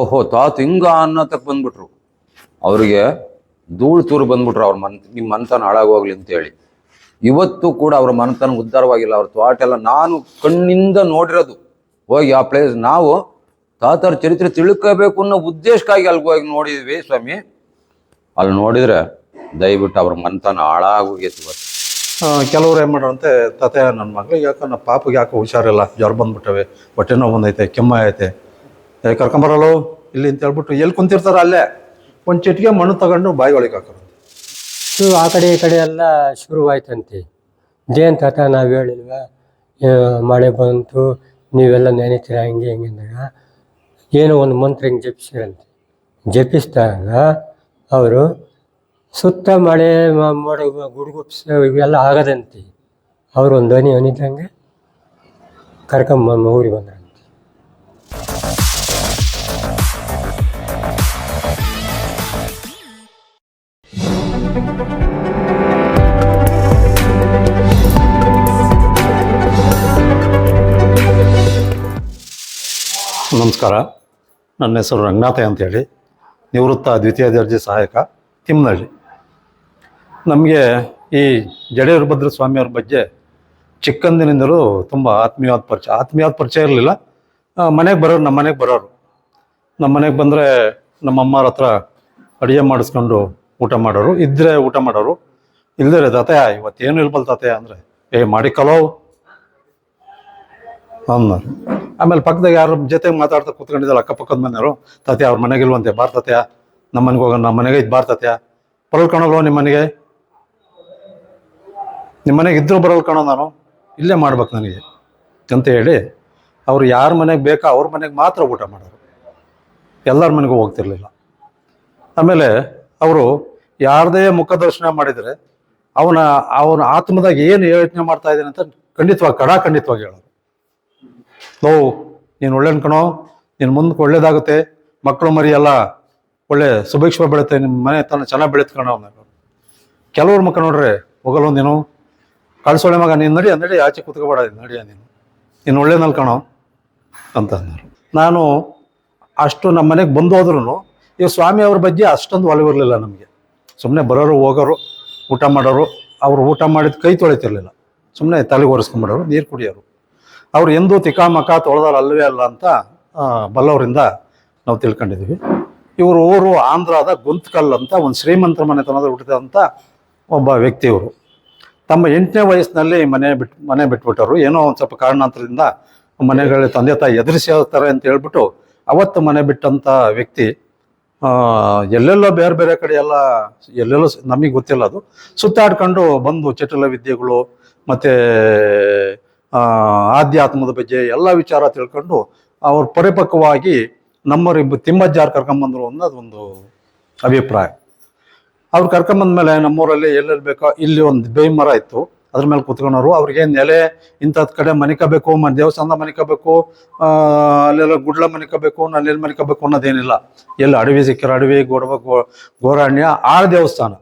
ಓಹೋ, ತಾತ ಹಿಂಗ ಅನ್ನತಕ್ ಬಂದ್ಬಿಟ್ರು. ಅವರಿಗೆ ಧೂಳು ತೂರು ಬಂದ್ಬಿಟ್ರು ಅವ್ರ ಮನ್ ನಿಮ್ಮ ಮನ್ತನ ಹಾಳಾಗೋಗ್ಲಿ ಅಂತೇಳಿ ಇವತ್ತು ಕೂಡ ಅವ್ರ ಮನತನ ಉದ್ಧಾರವಾಗಿಲ್ಲ, ಅವ್ರ ತ್ವಾಟ ಎಲ್ಲ ನಾನು ಕಣ್ಣಿಂದ ನೋಡಿರೋದು. ಹೋಗಿ ಆ ಪ್ಲೇಸ್ ನಾವು ತಾತರ ಚರಿತ್ರೆ ತಿಳ್ಕೋಬೇಕು ಅನ್ನೋ ಉದ್ದೇಶಕ್ಕಾಗಿ ಅಲ್ಲಿಗೆ ಹೋಗಿ ನೋಡಿದ್ವಿ ಸ್ವಾಮಿ. ಅಲ್ಲಿ ನೋಡಿದ್ರೆ ದಯವಿಟ್ಟು ಅವ್ರ ಮನತನ ಹಾಳಾಗೋಗೈತಿ ಇವತ್ತು. ಕೆಲವ್ರು ಏನು ಮಾಡ್ರಂತೆ ತಾತೆ ನನ್ನ ಮಗಳಿಗೆ ಯಾಕೆ ನನ್ನ ಪಾಪಗೆ ಯಾಕೆ ಹುಷಾರಿಲ್ಲ, ಜ್ವರ ಬಂದ್ಬಿಟ್ಟವೆ, ಹೊಟ್ಟೆ ನೋವು ಬಂದೈತೆ, ಕೆಮ್ಮ ಐತೆ ಕರ್ಕೊಂಬರಲ್ಲೋ? ಇಲ್ಲಿ ಅಂತ ಹೇಳ್ಬಿಟ್ಟು ಎಲ್ಲಿ ಕುಂತಿರ್ತಾರ ಅಲ್ಲೇ ಒಂದು ಚಿಟಿಗೆ ಮಣ್ಣು ತಗೊಂಡು ಬಾಯಿ ಒಳಗೆ ಹಾಕೋರು ಸೊ, ಆ ಕಡೆ ಈ ಕಡೆ ಎಲ್ಲ ಶುರುವಾಯ್ತಂತೆ. ಜೇನ್ ತಾತ ನಾವು ಹೇಳಿಲ್ವ? ಮಳೆ ಬಂತು, ನೀವೆಲ್ಲ ನೆನೆತೀರ, ಹಂಗೆ, ಹಿಂಗೆ ಅಂದಾಗ. ಏನೋ ಒಂದು ಮಂತ್ರ ಹಿಂಗೆ ಜಪಿಸಿರಂತೆ. ಜಪಿಸಿದಾಗ ಅವರು, ಸುತ್ತ ಮಳೆ ಮೋಡ ಗುಡುಗುಪ್ಸ ಇವೆಲ್ಲ ಆಗದಂತೆ. ಅವರು ಒಂದು ಧ್ವನಿ ಅನಿದಂಗೆ ಕರ್ಕೊಂಬ ಊರಿಗೆ ಬಂದ್ರಂತೆ ನಮಸ್ಕಾರ. ನನ್ನ ಹೆಸರು ರಂಗನಾಥ ಅಂತೇಳಿ. ನಿವೃತ್ತ ದ್ವಿತೀಯ ದರ್ಜೆ ಸಹಾಯಕ ತಿಮ್ಮನಹಳ್ಳಿ ನಮಗೆ ಈ ಜಡೇವೀರಭದ್ರ ಸ್ವಾಮಿಯವ್ರ ಬಗ್ಗೆ ಚಿಕ್ಕಂದಿನಿಂದಲೂ ತುಂಬ ಆತ್ಮೀಯವಾದ ಪರಿಚಯ. ಆತ್ಮೀಯವಾದ ಪರಿಚಯ ಇರಲಿಲ್ಲ. ಮನೆಗೆ ಬರೋರು ನಮ್ಮ ಮನೆಗೆ ಬರೋರು. ನಮ್ಮ ಮನೆಗೆ ಬಂದರೆ ನಮ್ಮ ಅಮ್ಮರ ಹತ್ರ ಅಡುಗೆ ಮಾಡಿಸ್ಕೊಂಡು ಊಟ ಮಾಡೋರು. ಇದ್ದರೆ ಊಟ ಮಾಡೋರು. ಇಲ್ಲದೇ ತಾತಯ್ಯ, ಇವತ್ತೇನು ಇಲ್ಬಲ್ ತಾತಯ್ಯ? ಅಂದರೆ, ಏ, ಮಾಡಿ ಕಲೋವ್ ಅನ್ನೋರು ಆಮೇಲೆ ಪಕ್ಕದಾಗ ಯಾರ ಜೊತೆ ಮಾತಾಡ್ತಾ ಕೂತ್ಕೊಂಡಿದ್ದಲ್ಲ ಅಕ್ಕಪಕ್ಕದ ಮನೆಯವರು ತಾತೆ ಅವ್ರ ಮನೆಗೆ ಇಲ್ವಂತೆ ತಾತ್ಯ. ನಮ್ಮ ಮನೆಗೆ ಹೋಗೋಣ ನಮ್ಮ ಮನೆಗೆ ಇದು ಬಾರ್ತತ್ಯಾ ತಾತ್ಯ. ಬರಲ್ ಕಾಣಲ್ವ ನಿಮ್ಮ ಮನೆಗೆ? ನಿಮ್ಮ ಮನೆಗೆ ಇದ್ರೂ ಬರಲ್ ಕಾಣೋ ನಾನು? ಇಲ್ಲೇ ಮಾಡ್ಬೇಕು ನನಗೆ. ಅಂತ ಹೇಳಿ, ಅವ್ರು ಯಾರ ಮನೆಗೆ ಬೇಕಾ ಅವ್ರ ಮನೆಗೆ ಮಾತ್ರ ಊಟ ಮಾಡೋರು. ಎಲ್ಲರ ಮನೆಗೂ ಹೋಗ್ತಿರ್ಲಿಲ್ಲ. ಆಮೇಲೆ ಅವರು ಯಾರದೇ ಮುಖದರ್ಶನ ಮಾಡಿದರೆ ಅವನ ಅವನ ಆತ್ಮದಾಗ ಏನು ಯೋಚನೆ ಮಾಡ್ತಾ ಇದ್ದಾನೆ ಅಂತ ಖಂಡಿತವಾಗಿ ಕಡಾ ಖಂಡಿತವಾಗಿ ಲೋ ನೀನು ಒಳ್ಳೆ ಕಣೋ, ನೀನು ಮುಂದಕ್ಕೆ ಒಳ್ಳೇದಾಗುತ್ತೆ. ಮಕ್ಕಳು ಮರಿ ಎಲ್ಲ ಒಳ್ಳೆ ಸುಭಿಕ್ಷ ಬೆಳುತ್ತೆ ನಿಮ್ಮ ಮನೆ ತನ್ನ ಚೆನ್ನಾಗಿ ಬೆಳೆತ್ಕೊಂಡ ಕೆಲವ್ರ ಮಕ್ಕ ನೋಡ್ರೆ ಹೋಗಲ್ಲ ನೀನು? ಕಳ್ಸೊಳ್ಳೆ ಮಗ, ನೀನು ನಡಿ ನಡಿ, ಆಚೆ ಕೂತ್ಕೋಬೇಡ ನಡಿಯ ನೀನು. ನೀನು ಒಳ್ಳೆ ಕಣೋ, ಅಂತ ಅಂದರು. ನಾನು ಅಷ್ಟು ನಮ್ಮ ಮನೆಗೆ ಬಂದು ಹೋದ್ರೂ ಈ ಸ್ವಾಮಿ ಅವ್ರ ಬಗ್ಗೆ ಅಷ್ಟೊಂದು ಒಲವಿರಲಿಲ್ಲ ನಮಗೆ. ಸುಮ್ಮನೆ ಬರೋರು, ಹೋಗೋರು, ಊಟ ಮಾಡೋರು, ಅವರು ಊಟ ಮಾಡಿದ ಕೈ ತೊಳಿತಿರ್ಲಿಲ್ಲ. ಸುಮ್ಮನೆ ತಲೆಗೆ ಒರೆಸ್ಕೊಂಬಿಡೋರು ನೀರು ಕುಡಿಯೋರು. ಅವ್ರು ಎಂದೂ ತಿಕಾಮಕ ತೊಳೆದಾರ ಅಲ್ಲವೇ ಅಲ್ಲ ಅಂತ ಬಲ್ಲವರಿಂದ ನಾವು ತಿಳ್ಕೊಂಡಿದ್ದೀವಿ. ಇವರು ಊರು ಆಂಧ್ರದ ಗುಂತ್ಕಲ್ ಅಂತ ಒಂದು ಶ್ರೀಮಂತರ ಮನೆತನದ ಹುಟ್ಟಿದಂಥ ಒಬ್ಬ ವ್ಯಕ್ತಿ ಇವರು. ತಮ್ಮ ಎಂಟನೇ ವಯಸ್ಸಿನಲ್ಲಿ ಮನೆ ಬಿಟ್ಟು ಮನೆ ಬಿಟ್ಬಿಟ್ಟರು ಏನೋ ಒಂದು ಸ್ವಲ್ಪ ಕಾರಣಾಂತರದಿಂದ ಮನೆಗಳ ತಂದೆ ತಾಯಿ ಎದುರಿಸಿ ಹೋಗ್ತಾರೆ ಅಂತ ಹೇಳ್ಬಿಟ್ಟು ಅವತ್ತು ಮನೆ ಬಿಟ್ಟಂಥ ವ್ಯಕ್ತಿ ಎಲ್ಲೆಲ್ಲೋ ಬೇರೆ ಬೇರೆ ಕಡೆ ಎಲ್ಲ ಎಲ್ಲೆಲ್ಲೋ ನಮಗೆ ಗೊತ್ತಿಲ್ಲ ಅದು. ಸುತ್ತಾಡ್ಕೊಂಡು ಬಂದು ಚಟಲ ವಿದ್ಯೆಗಳು, ಮತ್ತು ಆಧ್ಯಾತ್ಮದ ಬಗ್ಗೆ ಎಲ್ಲ ವಿಚಾರ ತಿಳ್ಕೊಂಡು ಅವ್ರು ಪರಿಪಕ್ವವಾಗಿ ನಮ್ಮವರಿಬ್ಬರು ತಿಮ್ಮಜ್ಜಾರ್ ಕರ್ಕೊಂಬಂದರು ಅನ್ನೋದು ಒಂದು ಅಭಿಪ್ರಾಯ. ಅವ್ರು ಕರ್ಕೊಂಬಂದ್ಮೇಲೆ ನಮ್ಮೂರಲ್ಲಿ ಎಲ್ಲೆಲ್ಲಿ ಬೇಕೋ ಇಲ್ಲಿ ಒಂದು ಬೇಯ್ ಮರ ಇತ್ತು. ಅದ್ರ ಮೇಲೆ ಕುತ್ಕೊಂಡವ್ರು, ಅವ್ರಿಗೆ ನೆಲೆ, ಇಂಥದ್ ಕಡೆ ಮನಿಕಬೇಕು, ಮ ದೇವಸ್ಥಾನ ಮನಿಕಬೇಕು ಅಲ್ಲೆಲ್ಲ ಗುಡ್ಲ ಮನಿಕಬೇಕು ಅಲ್ಲೆಲ್ಲಿ ಮನಿಕಬೇಕು ಅನ್ನೋದೇನಿಲ್ಲ. ಎಲ್ಲಿ ಅಡವಿ ಸಿಕ್ಕಿರ ಅಡವಿ, ಗೋಡವ, ಗೋ, ಗೋರಾಣ್ಯ, ಆಳ ದೇವಸ್ಥಾನ.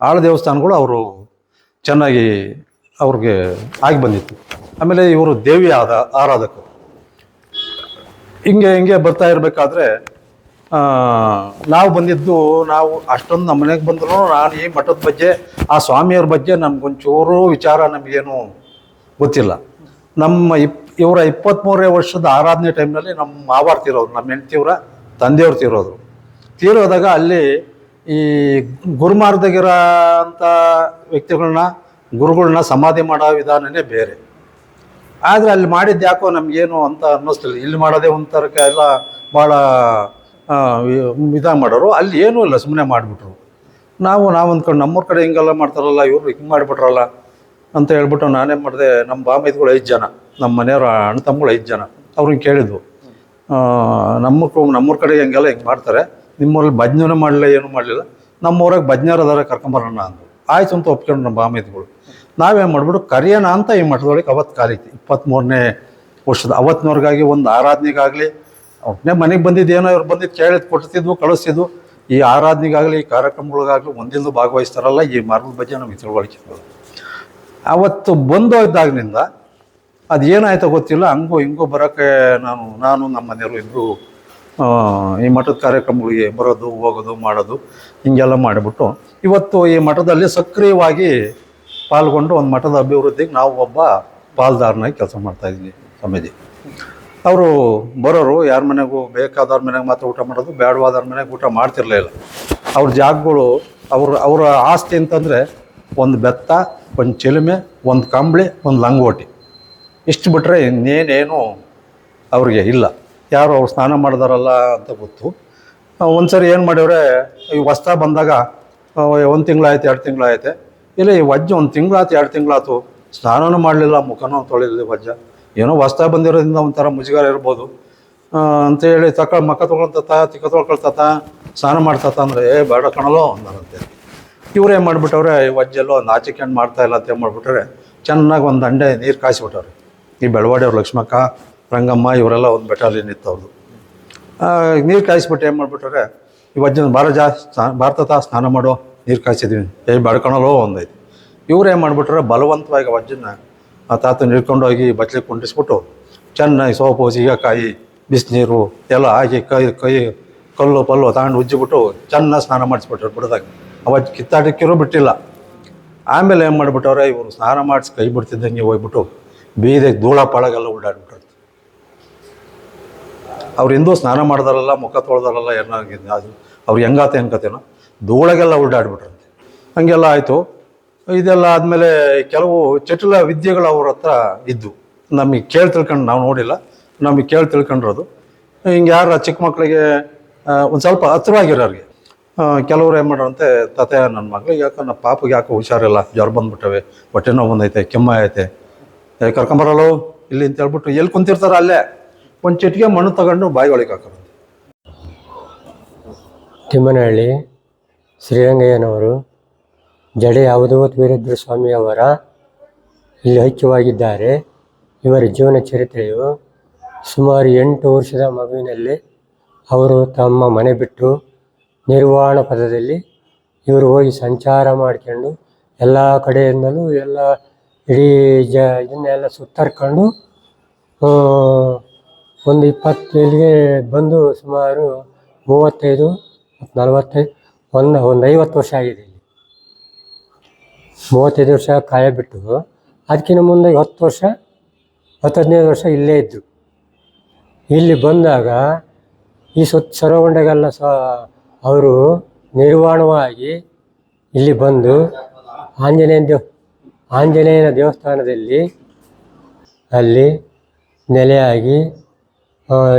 ಆಳ ದೇವಸ್ಥಾನಗಳು ಅವರು ಚೆನ್ನಾಗಿ ಅವ್ರಿಗೆ ಆಗಿ ಬಂದಿತ್ತು. ಆಮೇಲೆ ಇವರು ದೇವಿ ಆದ ಆರಾಧಕರು. ಹಿಂಗೆ ಹಿಂಗೆ ಬರ್ತಾ ಇರಬೇಕಾದ್ರೆ ನಾವು ಬಂದಿದ್ದು, ನಾವು ಅಷ್ಟೊಂದು ನಮ್ಮ ಮನೆಗೆ ಬಂದ್ರು ನಾನು ಈ ಮಠದ ಬಗ್ಗೆ, ಆ ಸ್ವಾಮಿಯವ್ರ ಬಗ್ಗೆ ನಮ್ಗೊಂಚೂರು ವಿಚಾರ ನಮಗೇನು ಗೊತ್ತಿಲ್ಲ. ನಮ್ಮ ಇಪ್, ಇವರ ಇಪ್ಪತ್ತ್ಮೂರನೇ ವರ್ಷದ ಆರಾಧನೆ ಟೈಮ್ನಲ್ಲಿ ನಮ್ಮ ಮಾವಾರ್ ತಿರೋದು ನಮ್ಮ ಹೆಂಡ್ತಿಯವರ ತಂದೆಯವ್ರು ತೀರೋದು ತೀರೋದಾಗ ಅಲ್ಲಿ ಈ ಗುರುಮಾರ್ಗದಾಗಿರೋ ಅಂಥ ವ್ಯಕ್ತಿಗಳನ್ನ ಗುರುಗಳನ್ನ ಸಮಾಧಿ ಮಾಡೋ ವಿಧಾನನೇ ಬೇರೆ. ಆದರೆ ಅಲ್ಲಿ ಮಾಡಿದ್ದು ಯಾಕೋ ನಮಗೇನು ಅಂತ ಅನ್ನಿಸ್ತಿಲ್ಲ. ಇಲ್ಲಿ ಮಾಡೋದೇ ಒಂಥರಕ್ಕೆ ಎಲ್ಲ ಭಾಳ ಇದಾಗಿ ಮಾಡೋರು. ಅಲ್ಲಿ ಏನೂ ಇಲ್ಲ ಸುಮ್ಮನೆ ಮಾಡಿಬಿಟ್ರು. ನಾವು ನಾವು ಅಂದ್ಕೊಂಡು ನಮ್ಮೂರ ಕಡೆ ಹಿಂಗೆಲ್ಲ ಮಾಡ್ತಾರಲ್ಲ, ಇವರು ಹಿಂಗೆ ಮಾಡಿಬಿಟ್ರಲ್ಲ ಅಂತ ಹೇಳ್ಬಿಟ್ಟು ನಾನೇ ಮಾಡಿದೆ ನಮ್ಮ ಬಾಮೈದ್ಗಳು ಐದು ಜನ ನಮ್ಮ ಮನೆಯವ್ರ ಅಣ್ಣ ತಮ್ಮಗಳು ಐದು ಜನ, ಅವ್ರನ್ನ ಕೇಳಿದ್ವು. ನಮ್ಮ ನಮ್ಮೂರ ಕಡೆ ಹಿಂಗೆಲ್ಲ ಹಿಂಗೆ ಮಾಡ್ತಾರೆ. ನಿಮ್ಮೂರಲ್ಲಿ ಭಜನೆ ಮಾಡಲಿಲ್ಲ, ಏನೂ ಮಾಡಲಿಲ್ಲ. ನಮ್ಮೂರಾಗ ಭಜನೆಯರ್ ಅದಾರ, ಕರ್ಕೊಂಬರೋಣ ಅಂದರು. ಆಯ್ತು ಅಂತ ಒಪ್ಕೊಂಡು ನಮ್ಮ ಬಾಮೈದ್ಗಳು ನಾವೇನು ಮಾಡ್ಬಿಟ್ಟು ಕರಿಯೋಣ ಅಂತ ಈ ಮಠದೊಳಗೆ ಅವತ್ತು ಕಾಲಿತ್ತು ಇಪ್ಪತ್ತ್ಮೂರನೇ ವರ್ಷದ ಅವತ್ತಿನವ್ರಿಗಾಗಿ ಒಂದು ಆರಾಧನೆಗಾಗಲಿ ಒಬ್ಬನೇ ಮನೆಗೆ ಬಂದಿದ್ದೇನೋ ಇವ್ರು ಬಂದಿದ್ದು ಕೇಳಿದ್ ಕೊಡ್ತಿದ್ವು ಕಳಿಸ್ತಿದ್ವು ಈ ಆರಾಧನೆಗಾಗಲಿ, ಈ ಕಾರ್ಯಕ್ರಮಗಳಿಗಾಗಲಿ ಒಂದಿಲ್ಲೂ ಭಾಗವಹಿಸ್ತಾರಲ್ಲ, ಈ ಮರದ ಬಗ್ಗೆ ನಮಗೆ ತಿಳುವಳಿಕೆ. ಅವತ್ತು ಬಂದೋದಾಗಿನಿಂದ ಅದು ಏನಾಯ್ತೋ ಗೊತ್ತಿಲ್ಲ, ಹಂಗೋ ಹಿಂಗೂ ಬರೋಕ್ಕೆ ನಾನು ನಾನು, ನಮ್ಮ ಮನೆಯವರು ಇಬ್ಬರು ಈ ಮಠದ ಕಾರ್ಯಕ್ರಮಗಳಿಗೆ ಬರೋದು, ಹೋಗೋದು, ಮಾಡೋದು, ಹಿಂಗೆಲ್ಲ ಮಾಡಿಬಿಟ್ಟು, ಇವತ್ತು ಈ ಮಠದಲ್ಲಿ ಸಕ್ರಿಯವಾಗಿ ಪಾಲ್ಗೊಂಡು ಒಂದು ಮಠದ ಅಭಿವೃದ್ಧಿಗೆ ನಾವು ಒಬ್ಬ ಪಾಲ್ದಾರನಾಗಿ ಕೆಲಸ ಮಾಡ್ತಾ ಇದ್ದೀನಿ ಸಮಿತಿ. ಅವರು ಬರೋರು ಯಾರ ಮನೆಗೂ ಬೇಕಾದವ್ರ ಮನೆಗೆ ಮಾತ್ರ ಊಟ ಮಾಡೋದು ಬೇಡವಾದವ್ರ ಮನೆಗೆ ಊಟ ಮಾಡ್ತಿರ್ಲಿಲ್ಲ ಅವ್ರ ಜಾಗಗಳು, ಅವ್ರ, ಅವರ ಆಸ್ತಿ ಅಂತಂದರೆ ಒಂದು ಬೆತ್ತ, ಒಂದು ಚಿಲುಮೆ, ಒಂದು ಕಂಬಳಿ, ಒಂದು ಲಂಗೋಟಿ. ಇಷ್ಟು ಬಿಟ್ಟರೆ ಇನ್ನೇನೇನು ಅವ್ರಿಗೆ ಇಲ್ಲ. ಯಾರು ಅವ್ರು ಸ್ನಾನ ಮಾಡಿದಾರಲ್ಲ ಅಂತ ಗೊತ್ತು. ಒಂದು ಸರಿ ಏನು ಮಾಡಿದ್ರೆ ಈ ಹೊಸ್ತಾ ಬಂದಾಗ ಒಂದು ತಿಂಗಳಾಯ್ತು ಎರಡು ತಿಂಗಳಾಯ್ತು ಇಲ್ಲ, ಈ ವಜ್ಜ ಒಂದು ತಿಂಗಳಾತು, ಎರಡು ತಿಂಗಳಾತು ಸ್ನಾನನೂ ಮಾಡಲಿಲ್ಲ, ಮುಖನೂ ತೊಳಿಲಿಲ್ಲ ವಜ್ಜ. ಏನೋ ಹೊಸ್ತಾ ಬಂದಿರೋದ್ರಿಂದ ಒಂಥರ ಮುಜುಗಾರ ಇರ್ಬೋದು. ಅಂತೇಳಿ ತಕ ಮಕ್ಕ ತೊಗೊಳ್ತತ ತಿಕ್ಕ ತೊಳ್ಕೊಳ್ತತ ಸ್ನಾನ ಮಾಡ್ತತ ಅಂದರೆ, ಏ, ಬೇಡ ಕಣಲೋ ಅಂದಾರಂತೆ. ಇವ್ರು ಏನು ಮಾಡಿಬಿಟ್ಟವ್ರೆ ವಜ್ಜೆಲ್ಲೋ ನಾಚಿಕೆ ಮಾಡ್ತಾ ಇಲ್ಲ ಅಂತ ಮಾಡಿಬಿಟ್ರೆ ಚೆನ್ನಾಗಿ ಒಂದು ದಂಡೆ ನೀರು ಕಾಯಿಸ್ಬಿಟ್ಟವ್ರೆ. ಈ ಬೆಳವಾಡಿಯವ್ರು ಲಕ್ಷ್ಮಕ್ಕ, ರಂಗಮ್ಮ, ಇವರೆಲ್ಲ ಒಂದು ಬೆಟಾಲಿ ನಿಂತವ್ರದು ನೀರು ಕಾಯಿಸ್ಬಿಟ್ಟು ಏನು ಮಾಡಿಬಿಟ್ರೆ ಈ ವಜ್ಜನ ಬಾರ ಜಾ ಸ್ನಾ ಭಾರತದ ಸ್ನಾನ ಮಾಡೋ ನೀರು ಕಾಯಿಸಿದ್ವಿ. ಏ ಬೆಳ್ಕೊಳಲೋ ಒಂದೈತಿ. ಇವ್ರು ಏನು ಮಾಡಿಬಿಟ್ರೆ, ಬಲವಂತವಾಗಿ ವಜ್ಜನ್ನ ಆ ತಾತ ಹಿಡ್ಕೊಂಡು ಹೋಗಿ ಬಚ್ಲಿ ಕುಂಡಿಸ್ಬಿಟ್ಟು ಚೆನ್ನಾಗಿ ಸೋಪು ಸೀಗೆಕಾಯಿ ಬಿಸಿನೀರು ಎಲ್ಲ ಹಾಕಿ ಕೈ ಕೈ, ಕಲ್ಲು, ಪಲ್ಲು ತಗೊಂಡು ಉಜ್ಜಿಬಿಟ್ಟು ಚೆನ್ನಾಗಿ ಸ್ನಾನ ಮಾಡಿಸ್ಬಿಟ್ರು ಬಿಡ್ದಾಗ. ಅವತ್ತು ಕಿತ್ತಾಟಕ್ಕಿರೋ ಬಿಟ್ಟಿಲ್ಲ. ಆಮೇಲೆ ಏನು ಮಾಡಿಬಿಟ್ಟವ್ರೆ, ಇವರು ಸ್ನಾನ ಮಾಡಿಸಿ ಕೈ ಬಿಡ್ತಿದ್ದಂಗೆ ಹೋಗ್ಬಿಟ್ಟು ಬೀದಿಗೆ ಧೂಳ ಪಳಗೆಲ್ಲ ಓಡಾಡ್ಬಿಟ್ಟು ಅವ್ರು ಹಿಂದೂ ಸ್ನಾನ ಮಾಡ್ದಾರಲ್ಲ, ಮುಖ ತೊಳ್ದಾರಲ್ಲ, ಏನಾಗಿದೆ, ಅದು ಅವ್ರು ಹೆಂಗಾತ ಹೆಂಗತೇನೋ ಧೂಳಗೆಲ್ಲ ಓಡಾಡ್ಬಿಟ್ರಂತೆ ಹಂಗೆಲ್ಲ ಆಯಿತು. ಇದೆಲ್ಲ ಆದಮೇಲೆ ಕೆಲವು ಚಟುಲ ವಿದ್ಯೆಗಳು ಅವ್ರ ಹತ್ರ ಇದ್ದು ನಮಗೆ ಕೇಳಿ ತಿಳ್ಕೊಂಡು ನಾವು ನೋಡಿಲ್ಲ. ನಮಗೆ ಕೇಳಿ ತಿಳ್ಕೊಂಡಿರೋದು. ಹಿಂಗೆ ಯಾರ ಚಿಕ್ಕ ಮಕ್ಕಳಿಗೆ ಒಂದು ಸ್ವಲ್ಪ ಹತ್ರವಾಗಿರೋರಿಗೆ ಕೆಲವ್ರು ಏನು ಮಾಡ್ರಂತೆ ತಾತೆ ನನ್ನ ಮಗಳಿಗೆ ಯಾಕೆ ನಮ್ಮ ಪಾಪಗೆ ಯಾಕೋ ಹುಷಾರಿಲ್ಲ. ಜ್ವರ ಬಂದ್ಬಿಟ್ಟವೆ. ಹೊಟ್ಟೆ ನೋವು ಬಂದೈತೆ, ಕೆಮ್ಮ ಐತೆ ಕರ್ಕೊಂಬರಲ್ಲ ಕರ್ಕೊಂಬರಲ್ಲೋ ಇಲ್ಲಿ ಅಂತ ಹೇಳ್ಬಿಟ್ಟು ಎಲ್ಲಿ ಕುಂತಿರ್ತಾರ ಅಲ್ಲೇ. ಒಂದು ಚಿಟಿಗೆ ಮಣ್ಣು ತಗೊಂಡು ಬಾಯಿ ಒಳಗೆ ಹಾಕೋರು ತಿಮ್ಮನಹಳ್ಳಿ ಶ್ರೀರಂಗಯ್ಯನವರು ಜಡೆ ಅವಧೂತ್ ವೀರೇಂದ್ರ ಸ್ವಾಮಿಯವರ ಇಲ್ಲಿ ಐಕ್ಯವಾಗಿದ್ದಾರೆ. ಇವರ ಜೀವನ ಚರಿತ್ರೆಯು ಸುಮಾರು ಎಂಟು ವರ್ಷದ ಮಗುವಿನಲ್ಲಿ ಅವರು ತಮ್ಮ ಮನೆ ಬಿಟ್ಟು ನಿರ್ವಾಣ ಪದದಲ್ಲಿ ಇವರು ಹೋಗಿ ಸಂಚಾರ ಮಾಡ್ಕೊಂಡು ಎಲ್ಲ ಕಡೆಯಿಂದಲೂ ಎಲ್ಲ ಇಡೀ ಜ ಇದನ್ನೆಲ್ಲ ಸುತ್ತರ್ಕೊಂಡು ಒಂದು ಇಪ್ಪತ್ತು ಇಲ್ಲಿಗೆ ಬಂದು ಸುಮಾರು ಮೂವತ್ತೈದು, ನಲವತ್ತೈದು ಒಂದು ಒಂದು ಐವತ್ತು ವರ್ಷ ಆಗಿದೆ ಇಲ್ಲಿ. ಮೂವತ್ತೈದು ವರ್ಷ ಕಾಯ ಬಿಟ್ಟು, ಅದಕ್ಕಿಂತ ಮುಂದೆ ಹತ್ತು ವರ್ಷ, ಹತ್ತು, ಹದಿನೈದು ವರ್ಷ ಇಲ್ಲೇ ಇದ್ದರು ಇಲ್ಲಿ ಬಂದಾಗ, ಈ ಸುತ್ತ ಸರೌಂಡಗೆಲ್ಲ ಸ, ಅವರು ನಿರ್ವಾಣವಾಗಿ ಇಲ್ಲಿ ಬಂದು ಆಂಜನೇಯನ ದೇವ, ಆಂಜನೇಯನ ದೇವಸ್ಥಾನದಲ್ಲಿ ಅಲ್ಲಿ ನೆಲೆಯಾಗಿ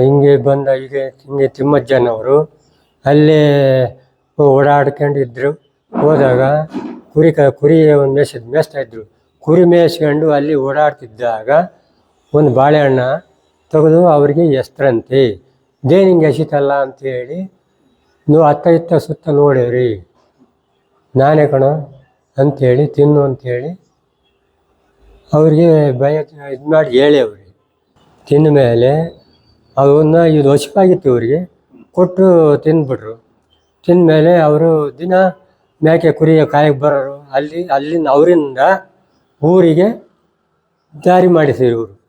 ಹಿಂಗೆ ಬಂದ, ಈಗ ಹಿಂಗೆ ತಿಮ್ಮಜ್ಜನವರು, ಅಲ್ಲೇ ಓಡಾಡ್ಕೊಂಡಿದ್ರು. ಹೋದಾಗ ಕುರಿ ಕ ಕುರಿ ಒಂದು ಮೇಯ್ಸಿದ್ ಮೇಯಿಸ್ತಾ ಇದ್ರು. ಕುರಿ ಮೇಯಿಸ್ಕೊಂಡು ಅಲ್ಲಿ ಓಡಾಡ್ತಿದ್ದಾಗ ಒಂದು ಬಾಳೆಹಣ್ಣ ತೆಗೆದು ಅವರಿಗೆ ಎಸ್ತ್ರಂತೆ. ಇದೇನು ಹಿಂಗೆ ಎಸಿತಲ್ಲ ಅಂತೇಳಿ ನೀವು ಅತ್ತ ಇತ್ತ ಸುತ್ತ ನೋಡಿರಿ. ನಾನೇ ಕಣ ಅಂಥೇಳಿ ತಿನ್ನು ಅಂಥೇಳಿ ಅವ್ರಿಗೆ ಭಯ, ಇದು ಮಾಡಿ ಹೇಳಿ ಅವ್ರಿಗೆ ತಿಂದ ಮೇಲೆ ಅವನ್ನ ಇದು ಹಸಿವಾಗಿತ್ತು ಅವರಿಗೆ, ಕೊಟ್ಟು ತಿಂದ್ಬಿಟ್ರು. ತಿಂದಮೇಲೆ ಅವರು ದಿನ ಮೇಕೆ ಕುರಿಯ ಕಾಯಕ್ಕೆ ಬರೋರು. ಅಲ್ಲಿ ಅಲ್ಲಿಂದ ಅವರಿಂದ ಊರಿಗೆ ದಾರಿ ಮಾಡಿಸಿದ್ರು ಇವರು.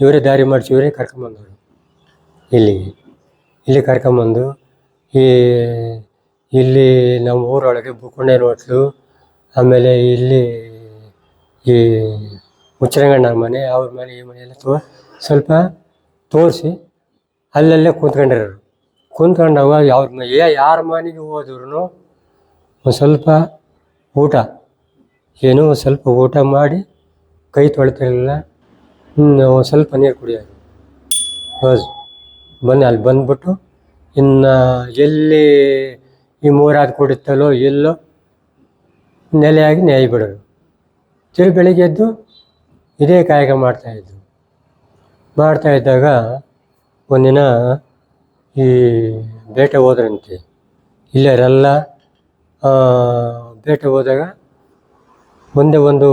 ಇವರೇ ದಾರಿ ಮಾಡಿಸಿ ಇವರೇ ಕರ್ಕೊಂಬಂದವರು. ಇಲ್ಲಿಗೆ. ಇಲ್ಲಿ ಕರ್ಕೊಂಬಂದು, ಈ, ಇಲ್ಲಿ ನಮ್ಮ ಊರೊಳಗೆ ಬುಕೊಂಡೆ ಹೋಟ್ಲು, ಆಮೇಲೆ ಇಲ್ಲಿ ಈ ಮುಚ್ಚರಂಗಣ್ಣ ಮನೆ, ಅವ್ರ ಮನೆ, ಈ ಮನೆ ತೋ, ಸ್ವಲ್ಪ ತೋರಿಸಿ ಅಲ್ಲಲ್ಲೇ ಕೂತ್ಕೊಂಡಿರೋರು. ಕೂತ್ಕೊಂಡಾಗ ಅವ್ರ ಏ ಯಾರ ಮನೆಗೆ ಹೋದ್ರು ಒಂದು ಸ್ವಲ್ಪ ಊಟ, ಏನೋ ಸ್ವಲ್ಪ ಊಟ ಮಾಡಿ ಕೈ ತೊಳಿತಿರಲಿಲ್ಲ ಒಂದು ಸ್ವಲ್ಪ ನೀರು ಕುಡಿಯೋದು ಹೌದು. ಬಂದು ಅಲ್ಲಿ ಬಂದ್ಬಿಟ್ಟು ಇನ್ನು ಎಲ್ಲಿ ಈ ಮೂರಾದ ಕುಡಿತಲ್ಲೋ ಎಲ್ಲೋ ನೆಲೆಯಾಗಿ ನೇಯ್ ಬಿಡೋರು. ತಿರು ಬೆಳಿಗ್ಗೆ ಎದ್ದು ಇದೇ ಕಾಯಕ ಮಾಡ್ತಾಯಿದ್ದು ಮಾಡ್ತಾಯಿದ್ದಾಗ ಒಂದಿನ ಈ ಬೇಟೆ ಹೋದ್ರಂತೆ. ಇಲ್ಲರೆಲ್ಲ ಬೇಟೆ ಹೋದಾಗ ಒಂದೇ ಒಂದು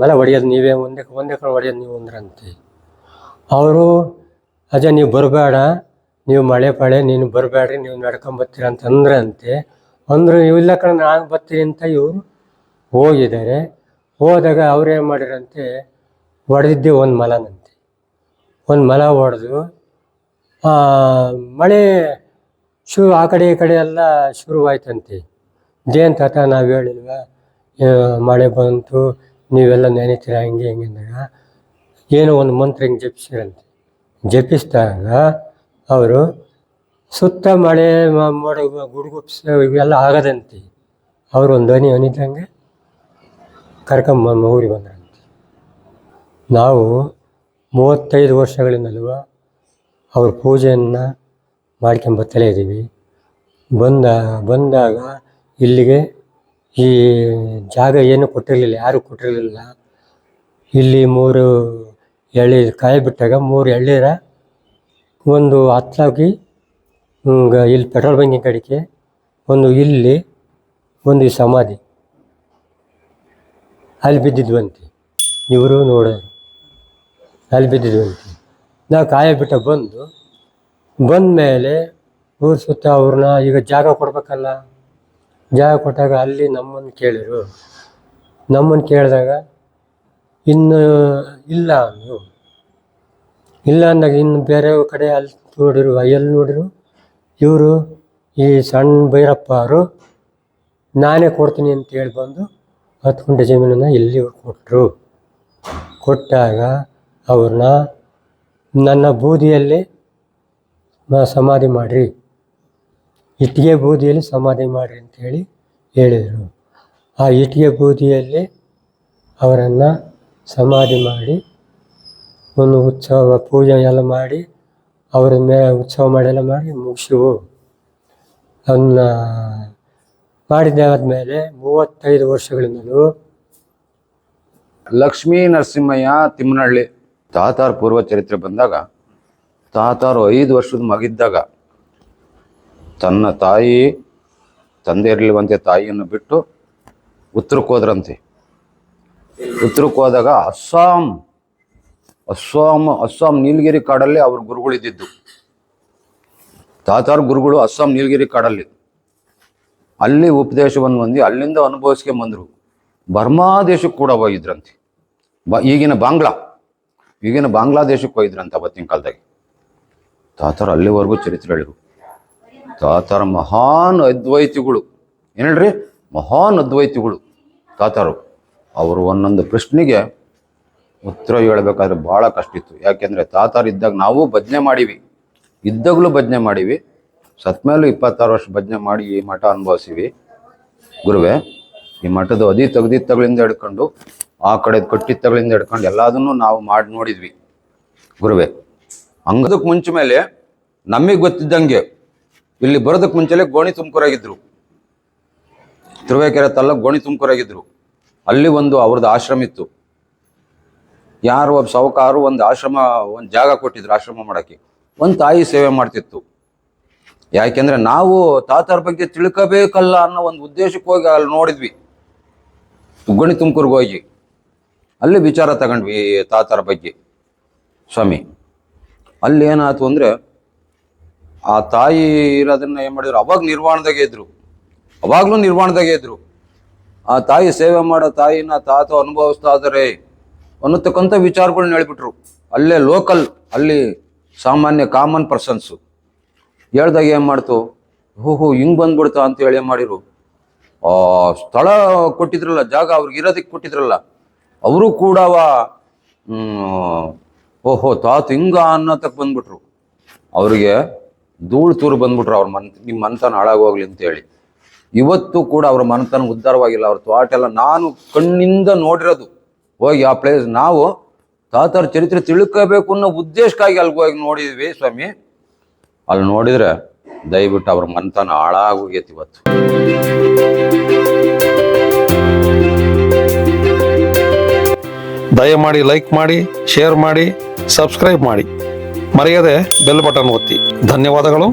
ಮಲ ಹೊಡೆಯೋದು ನೀವೇ, ಒಂದೇ ಒಂದೇ ಕಡೆ ಹೊಡೆಯೋದು ನೀವು ಅಂದ್ರಂತೆ. ಅವರು, ಅಜ್ಜ ನೀವು ಬರಬೇಡ, ನೀವು ಮಳೆ ಪಳೆ, ನೀನು ಬರಬೇಡ್ರಿ, ನೀವು ನಡ್ಕೊಂಬರ್ತೀರ ಅಂತ ಅಂತೆ ಅಂದರು ಇಲ್ಲ ಕಣ, ನಾನು ಬರ್ತೀನಿ ಅಂತ ಇವರು ಹೋಗಿದ್ದಾರೆ. ಹೋದಾಗ ಅವ್ರೇನು ಮಾಡಿರಂತೆ ಹೊಡೆದಿದ್ದೆ ಒಂದು ಮಲನಂತೆ. ಒಂದು ಮಲ ಹೊಡೆದು ಮಳೆ ಶುರು ಆ ಕಡೆ ಈ ಕಡೆ ಎಲ್ಲ ಶುರುವಾಯ್ತಂತೆ. ಇದೇನು ತಾತ ನಾವು ಹೇಳಿಲ್ವ? ಮಳೆ ಬಂತು, ನೀವೆಲ್ಲ ನೆನೀತೀರ, ಹಂಗೆ, ಹಿಂಗೆ ಅಂದಾಗ. ಏನೋ ಒಂದು ಮಂತ್ರ ಹಿಂಗೆ ಜಪಿಸಿರಂತೆ. ಜಪಿಸಿದಾಗ ಅವರು ಸುತ್ತ ಮಳೆ ಮೋಡ ಗುಡುಗುಪ್ಸ ಇವೆಲ್ಲ ಆಗದಂತೆ. ಅವರು ಒಂದು ಧ್ವನಿ ಅನಿದಂಗೆ ಕರ್ಕೊಂಬ ಊರಿಗೆ ಬಂದ್ರಂತೆ. ನಾವು ಮೂವತ್ತೈದು ವರ್ಷಗಳಿಂದಲೂ ಅವ್ರ ಪೂಜೆಯನ್ನು ಮಾಡ್ಕೊಂಬತ್ತಲೇ ಇದ್ದೀವಿ ಬಂದ, ಬಂದಾಗ ಇಲ್ಲಿಗೆ ಈ ಜಾಗ ಏನು ಕೊಟ್ಟಿರಲಿಲ್ಲ, ಯಾರು ಕೊಟ್ಟಿರಲಿಲ್ಲ. ಇಲ್ಲಿ ಮೂರು ಎಳ್ಳಿ ಕಾಯಿ ಬಿಟ್ಟಾಗ ಮೂರು ಎಳ್ಳೀರ ಒಂದು ಹತ್ತಾಗಿ ಇಲ್ಲಿ ಪೆಟ್ರೋಲ್ ಬಂಕಿನ ಕಡೆಗೆ ಒಂದು ಇಲ್ಲಿ, ಒಂದು ಸಮಾಧಿ. ಅಲ್ಲಿ ಬಿದ್ದಿದ್ವಂತೆ. ಇವರು ನೋಡೋರು. ಅಲ್ಲಿ ಬಿದ್ದಿದ್ವಂತೆ. ನಾವು ಕಾಯ ಬಿಟ್ಟ ಬಂದು, ಬಂದ ಮೇಲೆ ಊರು ಸುತ್ತ ಅವ್ರನ್ನ ಈಗ ಜಾಗ ಕೊಡ್ಬೇಕಲ್ಲ? ಜಾಗ ಕೊಟ್ಟಾಗ ಅಲ್ಲಿ ನಮ್ಮನ್ನು ಕೇಳಿರು. ನಮ್ಮನ್ನು ಕೇಳಿದಾಗ, ಇನ್ನು ಇಲ್ಲ ಅಂದರು. ಇಲ್ಲ ಅಂದಾಗ ಇನ್ನು ಬೇರೆ ಕಡೆ ಅಲ್ಲಿ ನೋಡಿರು ಎಲ್ಲಿ ನೋಡಿರು? ಇವರು ಈ ಸಣ್ಣ ಭೈರಪ್ಪ ಅವರು ನಾನೇ ಕೊಡ್ತೀನಿ ಅಂತ ಹೇಳಿ ಬಂದು ಹತ್ತು ಗುಂಟೆ ಜಮೀನನ್ನು ಇಲ್ಲಿ ಕೊಟ್ಟರು ಕೊಟ್ಟಾಗ ಅವ್ರನ್ನ ನನ್ನ ಬೂದಿಯಲ್ಲಿ ಸಮಾಧಿ ಮಾಡಿರಿ. ಇಟ್ಟಿಗೆ ಬೂದಿಯಲ್ಲಿ ಸಮಾಧಿ ಮಾಡಿರಿ ಅಂತ ಹೇಳಿ ಹೇಳಿದರು. ಆ ಇಟ್ಟಿಗೆ ಬೂದಿಯಲ್ಲಿ ಅವರನ್ನು ಸಮಾಧಿ ಮಾಡಿ, ಒಂದು ಉತ್ಸವ ಪೂಜೆ ಎಲ್ಲ ಮಾಡಿ, ಅವರ ಮೇಲೆ ಉತ್ಸವ ಮಾಡೆಲ್ಲ ಮಾಡಿ ಮುಗಿಸಿವು. ಅದನ್ನ ಮಾಡಿದ್ದಾದ್ಮೇಲೆ ಮೂವತ್ತೈದು ವರ್ಷಗಳಿಂದಲೂ ಲಕ್ಷ್ಮೀ ನರಸಿಂಹಯ್ಯ ತಿಮ್ಮನಹಳ್ಳಿ. ತಾತಾರ ಪೂರ್ವ ಚರಿತ್ರೆ ಬಂದಾಗ, ತಾತಾರು ಐದು ವರ್ಷದ ಮಗಿದ್ದಾಗ ತನ್ನ ತಾಯಿ ತಂದೆ ಇರಲಿವಂತೆ ತಾಯಿಯನ್ನು ಬಿಟ್ಟು ಉತ್ತರಕ್ಕೆ ಹೋದ್ರಂತೆ. ಉತ್ತರಕ್ಕೆ ಹೋದಾಗ ಅಸ್ಸಾಂ ಅಸ್ಸಾಂ ಅಸ್ಸಾಂ ನೀಲಗಿರಿ ಕಾಡಲ್ಲಿ ಅವ್ರ ಗುರುಗಳಿದ್ದಿದ್ದು ತಾತಾರ ಗುರುಗಳು ಅಸ್ಸಾಂ ನೀಲಗಿರಿ ಕಾಡಲ್ಲಿ. ಅಲ್ಲಿ ಉಪದೇಶವನ್ನು ಹೊಂದಿ ಅಲ್ಲಿಂದ ಅನುಭವಿಸ್ಕೊಂಬಂದರು ಬರ್ಮಾ ದೇಶಕ್ಕೆ ಕೂಡ ಹೋಗಿದ್ರಂತೆ. ಬ ಈಗಿನ ಬಾಂಗ್ಲಾ. ಈಗಿನ ಬಾಂಗ್ಲಾದೇಶಕ್ಕೆ ಹೋಗಿದ್ರಂತೆ ಅವತ್ತಿನ ಕಾಲದಾಗ. ತಾತರ ಅಲ್ಲಿವರೆಗೂ ಚರಿತ್ರೆ ಹೇಳಿರು ತಾತರ ಮಹಾನ್ ಅದ್ವೈತಿಗಳು. ಏನು ಹೇಳ್ರಿ? ಮಹಾನ್ ಅದ್ವೈತಿಗಳು ತಾತಾರು. ಅವರು ಒಂದೊಂದು ಪ್ರಶ್ನೆಗೆ ಉತ್ತರ ಹೇಳ್ಬೇಕಾದ್ರೆ ಭಾಳ ಕಷ್ಟ ಇತ್ತು. ಯಾಕೆಂದರೆ ತಾತಾರು ಇದ್ದಾಗ ನಾವು ಭಜನೆ ಮಾಡೀವಿ. ಇದ್ದಾಗಲೂ ಭಜನೆ ಮಾಡೀವಿ. ಸತ್ಮೇಲೂ ಇಪ್ಪತ್ತಾರು ವರ್ಷ ಭಜನೆ ಮಾಡಿ ಈ ಮಠ ಅನುಭವಿಸಿವಿ. ಗುರುವೆ, ಈ ಮಠದ ಅದಿ ತೆಗೆದಿತ್ತಗಳಿಂದ ಹಿಡ್ಕೊಂಡು ಆ ಕಡೆ ಕಟ್ಟಿತ್ತಗಳಿಂದ ಹಿಡ್ಕೊಂಡು ಎಲ್ಲದನ್ನು ನಾವು ಮಾಡಿ ನೋಡಿದ್ವಿ. ಗುರುವೆ ಹಂಗದಕ್ಕೆ ಮುಂಚೆ ಮೇಲೆ ನಮಗೆ ಗೊತ್ತಿದ್ದಂಗೆ ಇಲ್ಲಿ ಬರೋದಕ್ಕೆ ಮುಂಚೆಲೆ ಗೋಣಿ ತುಮಕೂರಾಗಿದ್ರು. ತಿರುವೇಕೆರೆ ತಲ್ಲ ಗೋಣಿ ತುಮಕೂರಾಗಿದ್ರು. ಅಲ್ಲಿ ಒಂದು ಅವ್ರದ್ದು ಆಶ್ರಮ ಇತ್ತು. ಯಾರು ಒಬ್ಬ ಸಾವುಕಾರು ಒಂದು ಆಶ್ರಮ, ಒಂದು ಜಾಗ ಕೊಟ್ಟಿದ್ರು ಆಶ್ರಮ ಮಾಡೋಕ್ಕೆ. ಒಂದು ತಾಯಿ ಸೇವೆ ಮಾಡ್ತಿತ್ತು. ಯಾಕೆಂದ್ರೆ ನಾವು ತಾತರ ಬಗ್ಗೆ ತಿಳ್ಕೋಬೇಕಲ್ಲ ಅನ್ನೋ ಒಂದು ಉದ್ದೇಶಕ್ಕೆ ಹೋಗಿ ಅಲ್ಲಿ ನೋಡಿದ್ವಿ. ಗೋಣಿ ತುಮಕೂರ್ಗೆ ಹೋಗಿ. ಅಲ್ಲಿ ವಿಚಾರ ತಗೊಂಡ್ವಿ ತಾತರ ಬಗ್ಗೆ. ಸ್ವಾಮಿ, ಅಲ್ಲಿ ಏನಾಯ್ತು ಅಂದರೆ ಆ ತಾಯಿ ಇರೋದನ್ನ ಏನ್ ಮಾಡಿದ್ರು? ಅವಾಗ ನಿರ್ವಾಣದಾಗೆ ಇದ್ರು. ಅವಾಗ್ಲೂ ನಿರ್ವಾಣದಾಗೆ ಇದ್ರು. ಆ ತಾಯಿ ಸೇವೆ ಮಾಡೋ ತಾಯಿನ ತಾತ ಅನುಭವಿಸ್ತಾ ಇದಾರೆ ಅನ್ನತಕ್ಕಂಥ ವಿಚಾರಗಳನ್ನ ಹೇಳ್ಬಿಟ್ರು. ಅಲ್ಲೇ ಲೋಕಲ್ ಅಲ್ಲಿ ಸಾಮಾನ್ಯ ಕಾಮನ್ ಪರ್ಸನ್ಸು ಹೇಳ್ದಾಗ ಏನು ಮಾಡ್ತು? ಹೂ ಹೂ ಹಿಂಗೆ ಬಂದ್ಬಿಡ್ತಾ ಅಂತ ಹೇಳಿ ಮಾಡಿದ್ರು ಮಾಡಿರು? ಸ್ಥಳ ಕೊಟ್ಟಿದ್ರಲ್ಲ, ಜಾಗ ಅವ್ರಿಗೆ ಇರೋದಕ್ಕೆ ಕೊಟ್ಟಿದ್ರಲ್ಲ. ಅವರು ಕೂಡ ಓಹೋ, ತಾತು ಹಿಂಗ ಅನ್ನೋತಕ್ಕೆ ಬಂದ್ಬಿಟ್ರು. ಅವರಿಗೆ ಧೂಳು ತೂರು ಬಂದ್ಬಿಟ್ರು ಅವ್ರ ಮನ್ ನಿಮ್ಮ ಮನ್ತನ ಹಾಳಾಗೋಗ್ಲಿ ಅಂತ ಹೇಳಿ. ಇವತ್ತು ಕೂಡ ಅವ್ರ ಮನತನ ಉದ್ಧಾರವಾಗಿಲ್ಲ, ಅವ್ರ ತ್ವಾಟೆಲ್ಲ ನಾನು ಕಣ್ಣಿಂದ ನೋಡಿರೋದು. ಹೋಗಿ ಆ ಪ್ಲೇಸ್ ನಾವು ತಾತರ ಚರಿತ್ರೆ ತಿಳ್ಕೋಬೇಕು ಅನ್ನೋ ಉದ್ದೇಶಕ್ಕಾಗಿ ಅಲ್ಲಿಗೆ ಹೋಗಿ ನೋಡಿದ್ವಿ ಸ್ವಾಮಿ. ಅಲ್ಲಿ ನೋಡಿದ್ರೆ ದಯವಿಟ್ಟು ಅವ್ರ ಮನತನ ಹಾಳಾಗೋಗೈತಿ ಇವತ್ತು. ದಯಮಾಡಿ ಲೈಕ್ ಮಾಡಿ ಶೇರ್ ಮಾಡಿ ಸಬ್ಸ್ಕ್ರೈಬ್ ಮಾಡಿ. ಮರೆಯದೆ ಬೆಲ್ ಬಟನ್ ಒತ್ತಿ. ಧನ್ಯವಾದಗಳು.